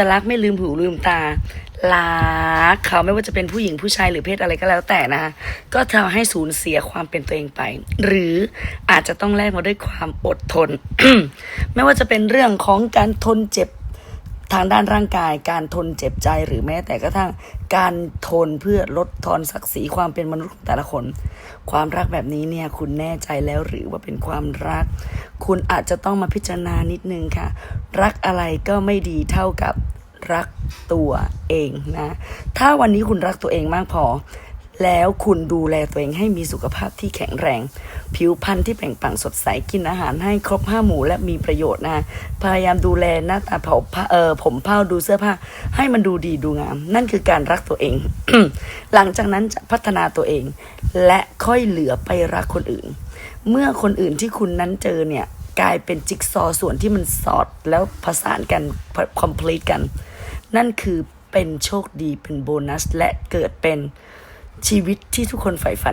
จะรักไม่ลืมหูลืมตารักเขาไม่ว่าจะเป็นผู้หญิงผู้ชายหรือเพศอะไรก็แล้วแต่นะก็ทำให้สูญเสียความเป็นตัวเองไป หรืออาจจะต้องแลกมาด้วยความอดทน ไม่ว่าจะเป็นเรื่องของการทนเจ็บ ทางด้านร่างกายการทนเจ็บใจหรือแม้แต่กระทั่งการทนเพื่อลดทอนศักดิ์ศรีความเป็นมนุษย์ของแต่ละคน ความรักแบบนี้เนี่ยคุณแน่ใจแล้วหรือว่าเป็นความรัก คุณอาจจะต้องมาพิจารณานิดนึงค่ะ รักอะไรก็ไม่ดีเท่ากับรักตัวเองนะ ถ้าวันนี้คุณรักตัวเองมากพอ แล้วคุณดูแลตัวเองให้มีสุขภาพที่แข็งแรง ผิวพรรณที่เปล่งปังสดใสกินอาหารให้ครบห้าหมู่และมีประโยชน์นะพยายามดูแลหน้าตาผาผ้าเออผมเผ้าดูเสื้อผ้า ให้มันดูดีดูงาม นั่นคือการรักตัวเอง หลังจากนั้นจะพัฒนาตัวเอง และค่อยเหลือไปรักคนอื่น เมื่อคนอื่นที่คุณนั้นเจอเนี่ยกลายเป็นจิ๊กซอส่วนที่มันสอดแล้วผสานกัน complete กัน นั่นคือเป็นโชคดีเป็นโบนัสและเกิดเป็น ชีวิตที่ทุกคนใฝ่ฝัน